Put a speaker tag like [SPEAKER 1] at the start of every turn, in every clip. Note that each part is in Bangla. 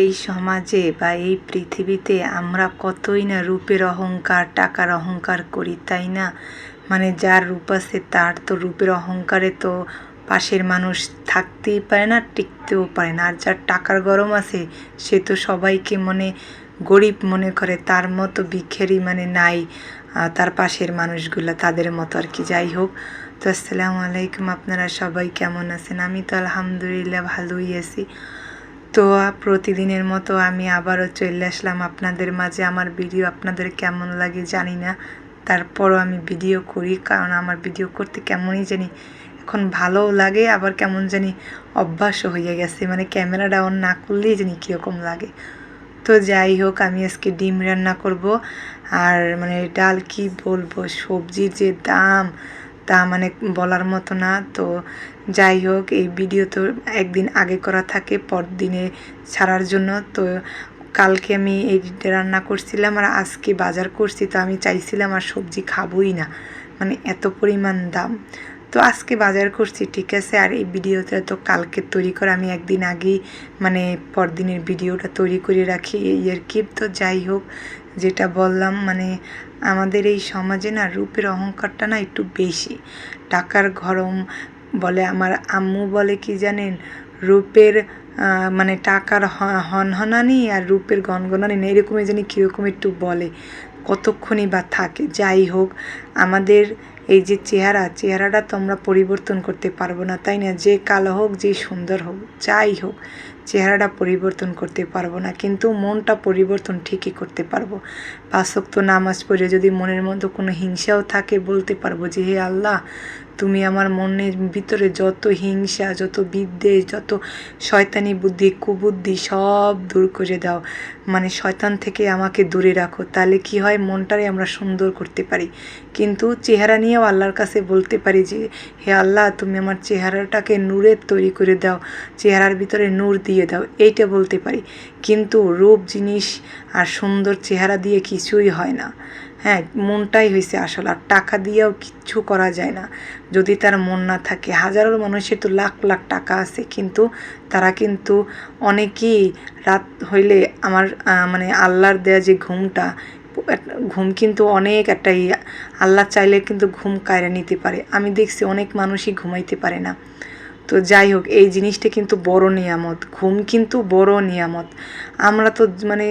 [SPEAKER 1] এই সমাজে বা এই পৃথিবীতে আমরা কতই না রূপের অহংকার, টাকার অহংকার করি, তাই না? মানে যার রূপ আছে তার তো রূপের অহংকারে তো পাশের মানুষ থাকতেই পারে না, টিকতেও পারে না। আর যার টাকার গরম আছে, সে তো সবাইকে মনে গরিব মনে করে, তার মতো ভিক্ষেরই মানে নাই তার পাশের মানুষগুলো তাদের মতো আর কি। যাই হোক, তো আসসালামু আলাইকুম আপনারা সবাই কেমন আছেন? আমি তো আলহামদুলিল্লাহ ভালোই আছি। তো প্রতিদিনের মতো আমি আবারও চলে আসলাম আপনাদের মাঝে। আমার ভিডিও আপনাদের কেমন লাগে জানি না। তারপরও আমি ভিডিও করি, কারণ আমার ভিডিও করতে কেমনই জানি, এখন ভালোও লাগে, আবার কেমন জানি অভ্যাসও হয়ে গেছে। মানে ক্যামেরাটা অন না করলেই জানি কীরকম লাগে। তো যাই হোক, আমি আজকে ডিম রান্না করব। আর মানে ডাল কি বলব সবজির যে দাম তা মানে বলার মতো না। তো যাই হোক, এই ভিডিও তো একদিন আগে করা থাকে, পরদিনে ছাড়ার জন্য। তো কালকে আমি এই রান্না করছিলাম আর আজকে বাজার করছি, তো আমি চাইছিলাম আর সবজি খাবই না। মানে এত পরিমাণ দাম। তো আজকে বাজার করছি, ঠিক আছে? আর এই ভিডিওটা তো কালকে তৈরি করে, আমি একদিন আগেই মানে পরদিনের ভিডিওটা তৈরি করে রাখি এই আর কি। তো যাই হোক, যেটা বললাম মানে আমাদের এই সমাজে না রূপের অহংকারটা না একটু বেশি। টাকার গরম বলে, আমার আম্মু বলে কি জানেন? রূপের মানে টাকার হনহনানি আর রূপের গনগনানি না, এরকমই জানি কীরকম একটু বলে, কতক্ষণই বা থাকে। যাই হোক, আমাদের এই যে চেহারা, চেহারাটা তোমরা পরিবর্তন করতে পারব না, তাই না? যে কালো হোক, যে সুন্দর হোক, যাই হোক চেহারাটা পরিবর্তন করতে পারব না, কিন্তু মনটা পরিবর্তন ঠিকই করতে পারব। পাঁচক তো নামাজ পড়ে যদি মনের মধ্যে কোনো হিংসাও থাকে, বলতে পারব যে, হে আল্লাহ, তুমি আমার মনের ভিতরে যত হিংসা, যত বিদ্বেষ, যত শয়তানি বুদ্ধি, কুবুদ্ধি সব দূর করে দাও। মানে শয়তান থেকে আমাকে দূরে রাখো, তাহলে কি হয়? মনটারে আমরা সুন্দর করতে পারি। কিন্তু চেহারা নিয়েও আল্লাহর কাছে বলতে পারি যে, হে আল্লাহ, তুমি আমার চেহারাটাকে নূরের তৈরি করে দাও। চেহারার ভিতরে নূর দিয়ে দাও, এইটা বলতে পারি। কিন্তু রূপ জিনিস আর সুন্দর চেহারা দিয়ে কিছুই হয় না। হ্যাঁ মনটাই হয়েছে আসল, আর টাকা দিয়েও কিচ্ছু করা যায় না। যদি তার মন না থাকে, হাজারো মানুষের তো লাখ লাখ টাকা আছে, কিন্তু তারা কিন্তু অনেকেই রাত হইলে আমার মানে আল্লাহর দেয়া যে ঘুমটা ঘুম কিন্তু অনেক একটা আল্লাহ চাইলে কিন্তু ঘুম কায়রা নিতে পারে। আমি দেখছি অনেক মানুষই ঘুমাইতে পারে না। তো যাই হোক, এই জিনিসটা কিন্তু বড় নিয়ামত, ঘুম কিন্তু বড় নিয়ামত। আমরা তো মানে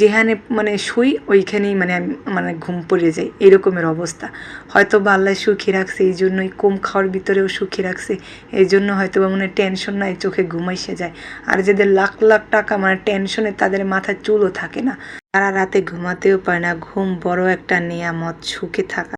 [SPEAKER 1] যেখানে মানে শুই, ওইখানেই মানে মানে ঘুম পড়ে যাই, এরকমের অবস্থা। হয়তো বা আল্লাহ সুখী রাখছে এই জন্যই কম খাওয়ার ভিতরেও সুখী রাখছে এই জন্য হয়তো বা মানে টেনশন নাই, চোখে ঘুমাইসে যায়। আর যাদের লাখ লাখ টাকা মানে টেনশনে তাদের মাথায় চুলও থাকে না। তারা রাতে ঘুমাতেও পারে না, ঘুম বড় একটা নিয়ামত, সুখে থাকা।